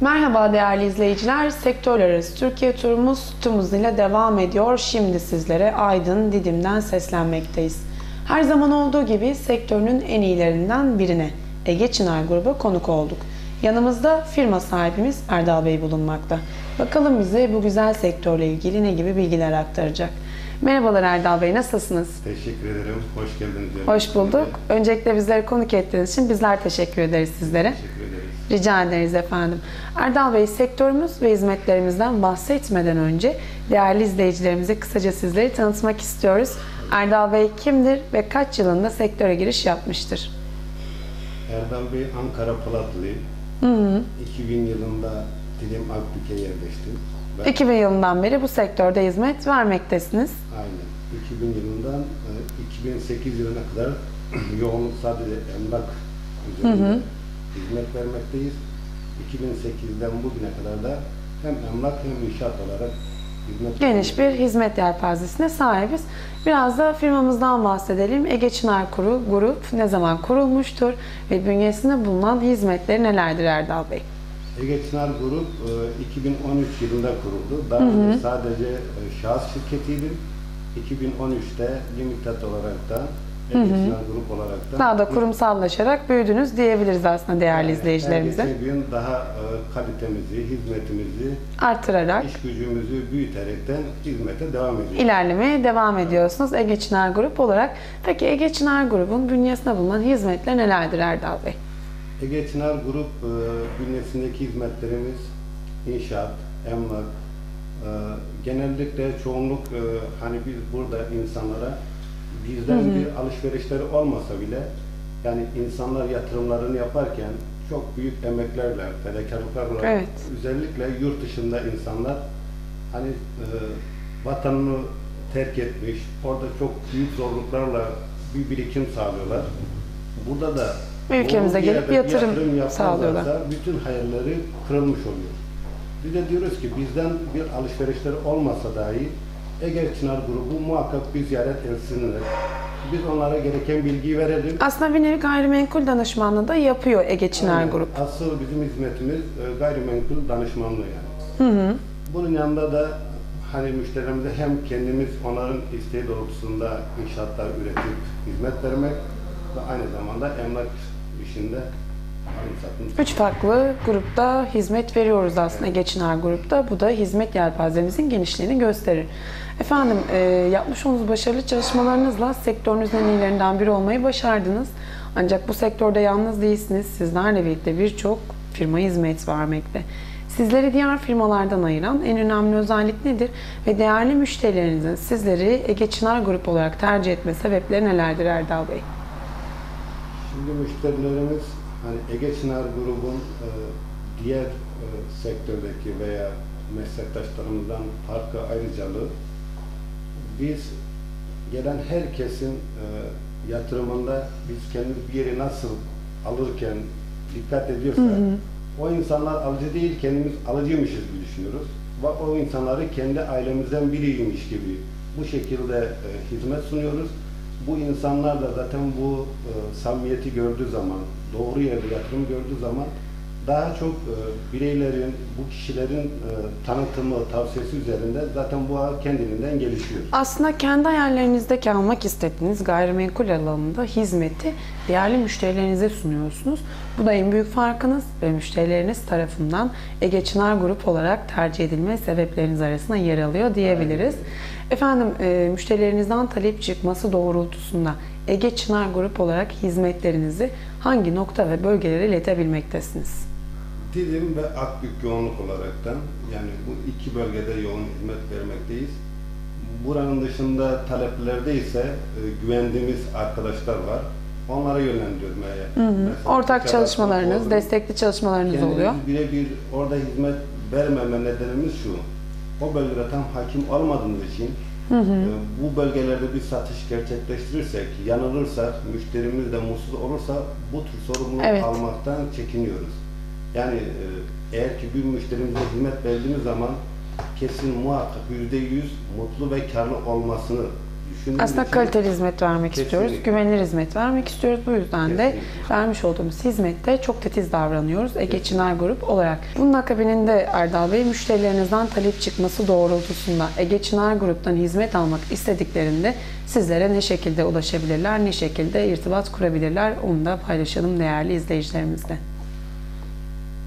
Merhaba değerli izleyiciler. Sektörler arası Türkiye turumuz tüm hızıyla devam ediyor. Şimdi sizlere Aydın Didim'den seslenmekteyiz. Her zaman olduğu gibi sektörünün en iyilerinden birine Ege Çınar Grubu'na konuk olduk. Yanımızda firma sahibimiz Erdal Bey bulunmakta. Bakalım bize bu güzel sektörle ilgili ne gibi bilgiler aktaracak. Merhabalar Erdal Bey, nasılsınız? Teşekkür ederim. Hoş geldiniz. Hoş bulduk. Öncelikle bizleri konuk ettiğiniz için bizler teşekkür ederiz sizlere. Teşekkür ederiz. Rica ederiz efendim. Erdal Bey, sektörümüz ve hizmetlerimizden bahsetmeden önce değerli izleyicilerimize kısaca sizleri tanıtmak istiyoruz. Erdal Bey kimdir ve kaç yılında sektöre giriş yapmıştır? Erdal Bey Ankara Polatlı. 2000 yılında Dilim Akbük'e yerleştim. Ben 2000 yılından beri bu sektörde hizmet vermektesiniz. aynen 2000 yılından e, 2008 yılına kadar yoğunluk sadece emlak üzerinde hizmet vermekteyiz. 2008'den bugüne kadar da hem emlak hem inşaat olarak hizmet Geniş bir hizmet yelpazesine sahibiz. Biraz da firmamızdan bahsedelim. Ege Çınar Kuru Grup ne zaman kurulmuştur ve bünyesinde bulunan hizmetleri nelerdir Erdal Bey? Ege Çınar Grup e, 2013 yılında kuruldu. Daha önce sadece e, şahıs şirketiydi. 2013'te limited olarak da Çınar Grup olarak da Daha da kurumsallaşarak büyüdünüz diyebiliriz aslında değerli Yani izleyicilerimize. her geçen gün daha e, kalitemizi, hizmetimizi, Artırarak iş gücümüzü büyüterekten hizmete devam ediyoruz. ilerlemeye devam ediyorsunuz Ege Çınar Grup olarak. Peki Ege Çınar Grubun bünyesinde bulunan hizmetler nelerdir Erdal Bey? Ege Çınar Grup e, bünyesindeki hizmetlerimiz inşaat, emlak, e, genellikle çoğunluk e, hani biz burada insanlara bizden bir alışverişleri olmasa bile yani insanlar yatırımlarını yaparken çok büyük emeklerle, fedakarlıklarla Evet. özellikle yurt dışında insanlar hani e, vatanını terk etmiş, orada çok büyük zorluklarla bir birikim sağlıyorlar. Burada da Ülkemize bir gelip bir yatırım yaparlarsa sağlıyorlar. Bütün hayalleri kırılmış oluyor. Biz de diyoruz ki bizden bir alışverişleri olmasa dahi Ege Çınar grubu muhakkak bir ziyaret etsinler. Biz onlara gereken bilgiyi verelim. Aslında bir nevi gayrimenkul danışmanlığı da yapıyor Ege Çınar Aynen. Grup. Asıl bizim hizmetimiz e, gayrimenkul danışmanlığı yani. Bunun yanında da hani müşterilerimize hem kendimiz onların isteği doğrultusunda inşaatlar üretip hizmet vermek ve aynı zamanda emlak işinde Üç farklı grupta hizmet veriyoruz aslında Ege Çınar Grup'ta. Bu da hizmet yelpazemizin genişliğini gösterir. Efendim e, yapmış olduğunuz başarılı çalışmalarınızla sektörünüzün en iyilerinden biri olmayı başardınız. Ancak bu sektörde yalnız değilsiniz. Sizlerle birlikte birçok firma hizmet vermekte. Sizleri diğer firmalardan ayıran en önemli özellik nedir? Ve değerli müşterilerinizin sizleri Ege Çınar Grup olarak tercih etme sebepleri nelerdir Erdal Bey? Şimdi müşterilerimiz hani Ege Çınar grubun e, diğer e, sektördeki veya meslektaşlarımızdan farkı ayrıcalığı biz gelen herkesin e, yatırımında biz kendimiz bir yeri nasıl alırken dikkat ediyorsak o insanlar alıcı değil kendimiz alıcıymışız gibi düşünüyoruz. Ve o insanları kendi ailemizden biriymiş gibi bu şekilde e, hizmet sunuyoruz. Bu insanlar da zaten bu e, samimiyeti gördüğü zaman, doğru yerde yatırım gördüğü zaman daha çok e, bireylerin, bu kişilerin e, tanıtımı, tavsiyesi üzerinde zaten bu ağ kendiliğinden gelişiyor. Aslında kendi hayallerinizdeki almak istediğiniz gayrimenkul alanında hizmeti değerli müşterilerinize sunuyorsunuz. Bu da en büyük farkınız ve müşterileriniz tarafından Ege Çınar Grup olarak tercih edilme sebepleriniz arasında yer alıyor diyebiliriz. Efendim e, müşterilerinizden talep çıkması doğrultusunda Ege Çınar Grup olarak hizmetlerinizi hangi nokta ve bölgelere iletebilmektesiniz? Didim ve Akbük yoğunluk olaraktan yani bu iki bölgede yoğun hizmet vermekteyiz. Buranın dışında taleplerde ise e, güvendiğimiz arkadaşlar var. Onlara yönlendirmeye. Mesela Ortak ticaret çalışmalarınız, olur. destekli çalışmalarınız Kendimiz oluyor. birebir orada hizmet vermeme nedenimiz şu. O bölgede tam hakim olmadığımız için e, bu bölgelerde bir satış gerçekleştirirsek, yanılırsak, müşterimiz de mutsuz olursa bu tür sorumluluk Evet. almaktan çekiniyoruz. Yani e, eğer ki bir müşterimize hizmet verdiğimiz zaman kesin muhakkak yüzde yüz mutlu ve karlı olmasını düşündüğüm Aslında için- kaliteli hizmet vermek istiyoruz, Kesinlikle. güvenilir hizmet vermek istiyoruz. Bu yüzden de Kesinlikle. vermiş olduğumuz hizmette çok titiz davranıyoruz Ege Çınar Grup olarak. Bunun akabininde Erdal Bey, müşterilerinizden talep çıkması doğrultusunda Ege Çınar Grup'tan hizmet almak istediklerinde sizlere ne şekilde ulaşabilirler, ne şekilde irtibat kurabilirler onu da paylaşalım değerli izleyicilerimizle.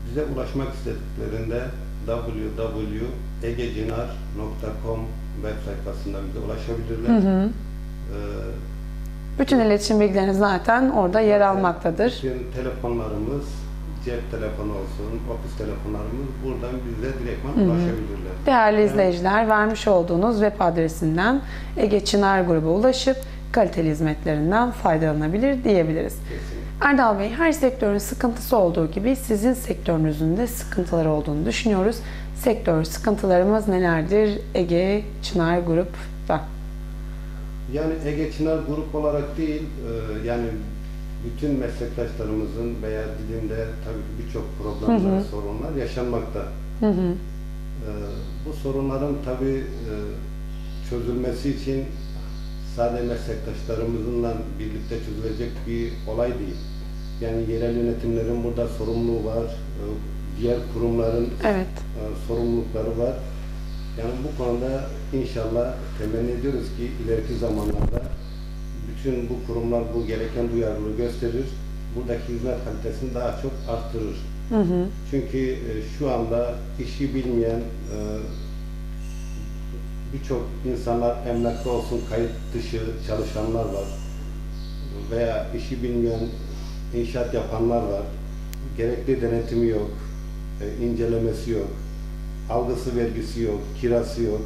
Bize ulaşmak istediklerinde www.egecinar.com web sayfasında bize ulaşabilirler. Ee, Bütün iletişim bilgileriniz zaten orada yer almaktadır. Bütün telefonlarımız, cep telefonu olsun, ofis telefonlarımız buradan bize direktman ulaşabilirler. Değerli izleyiciler, vermiş olduğunuz web adresinden Ege Çınar Grubu'na ulaşıp kaliteli hizmetlerinden faydalanabilir diyebiliriz. Kesinlikle. Erdal Bey, her sektörün sıkıntısı olduğu gibi sizin sektörünüzün de sıkıntıları olduğunu düşünüyoruz. Sektör sıkıntılarımız nelerdir Ege Çınar Grup'ta? Yani Ege Çınar grup olarak değil, e, yani bütün meslektaşlarımızın veya dilimde tabii ki birçok problemler, sorunlar yaşanmakta. Hı hı. E, bu sorunların tabii e, çözülmesi için sadece meslektaşlarımızla birlikte çözülecek bir olay değil. Yani yerel yönetimlerin burada sorumluluğu var, e, diğer kurumların Evet. e, sorumlulukları var. Yani bu konuda inşallah temenni ediyoruz ki ileriki zamanlarda bütün bu kurumlar bu gereken duyarlılığı gösterir. Buradaki hizmet kalitesini daha çok arttırır. Hı hı. Çünkü e, şu anda işi bilmeyen e, birçok insanlar emlakta olsun kayıt dışı çalışanlar var. Veya işi bilmeyen inşaat yapanlar var. Gerekli denetimi yok, e, incelemesi yok, algısı vergisi yok, kirası yok.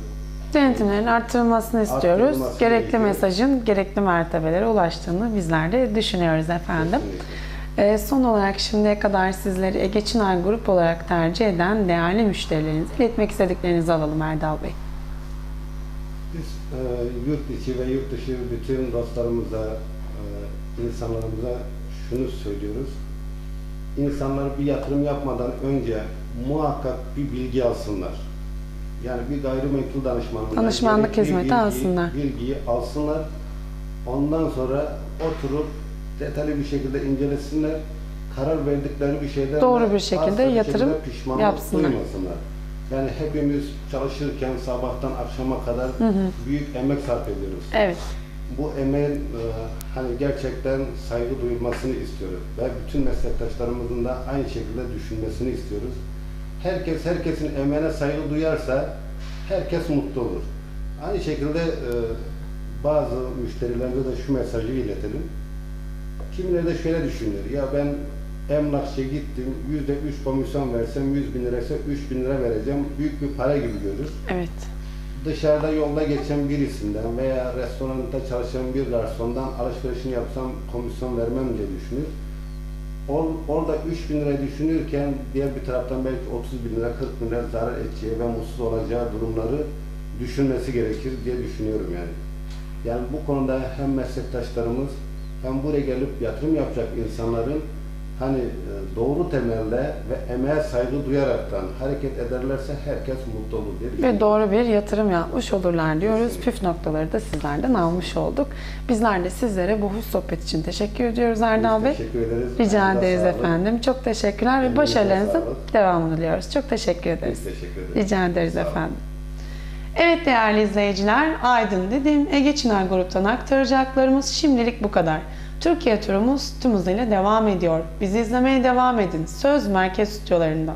Denetimlerin arttırılmasını istiyoruz. Arttırılması Gerekli gerekiyor. mesajın gerekli mertebelere ulaştığını bizler de düşünüyoruz efendim. Kesinlikle. Ee, son olarak şimdiye kadar sizleri Ege Çınar Grup olarak tercih eden değerli müşterilerinize iletmek istediklerinizi alalım Erdal Bey. Biz e, yurt içi ve yurt dışı bütün dostlarımıza, e, insanlarımıza şunu söylüyoruz. İnsanlar bir yatırım yapmadan önce muhakkak bir bilgi alsınlar. Yani bir gayrimenkul danışmanlığı. Danışmanlık hizmeti alsınlar. Bilgiyi alsınlar. Ondan sonra oturup detaylı bir şekilde incelesinler. Karar verdikleri bir şeyden Doğru bir şekilde bir yatırım şekilde yapsınlar. duymasınlar. Yani hepimiz çalışırken sabahtan akşama kadar büyük emek sarf ediyoruz. Evet. Bu emeğin e, hani gerçekten saygı duyulmasını istiyoruz ve bütün meslektaşlarımızın da aynı şekilde düşünmesini istiyoruz. Herkes herkesin emeğine saygı duyarsa herkes mutlu olur. Aynı şekilde e, bazı müşterilerimize de şu mesajı iletelim. Kimileri de şöyle düşünüyor. Ya ben emlakçıya gittim, yüzde üç komisyon versem 100 bin liraysa 3 bin lira vereceğim. Büyük bir para gibi görür Evet. Dışarıda yolda geçen birisinden veya restoranda çalışan bir garsondan alışverişini yapsam komisyon vermem diye düşünür. Or- orada 3 bin lira düşünürken diğer bir taraftan belki 30 bin lira, 40 bin lira zarar edeceği ve mutsuz olacağı durumları düşünmesi gerekir diye düşünüyorum yani. Yani bu konuda hem meslektaşlarımız hem buraya gelip yatırım yapacak insanların hani e, doğru temelde ve emeğe saygı duyaraktan hareket ederlerse herkes mutlu olur diye. Ve doğru bir yatırım yapmış olurlar diyoruz. Kesinlikle. Püf noktaları da sizlerden almış olduk. Bizler de sizlere bu hoş sohbet için teşekkür ediyoruz Erdal Biz Bey. Teşekkür ederiz. Rica Ayağınıza ederiz sağlık. efendim. Çok teşekkürler ve başarılarınızın devamını diliyoruz. Çok teşekkür ederiz. Biz teşekkür ederiz. Rica ederiz efendim. Evet değerli izleyiciler, Aydın dedim Ege Çınar Grup'tan aktaracaklarımız şimdilik bu kadar. Türkiye turumuz tüm hızıyla devam ediyor. Bizi izlemeye devam edin. Söz Merkez Stüdyolarında.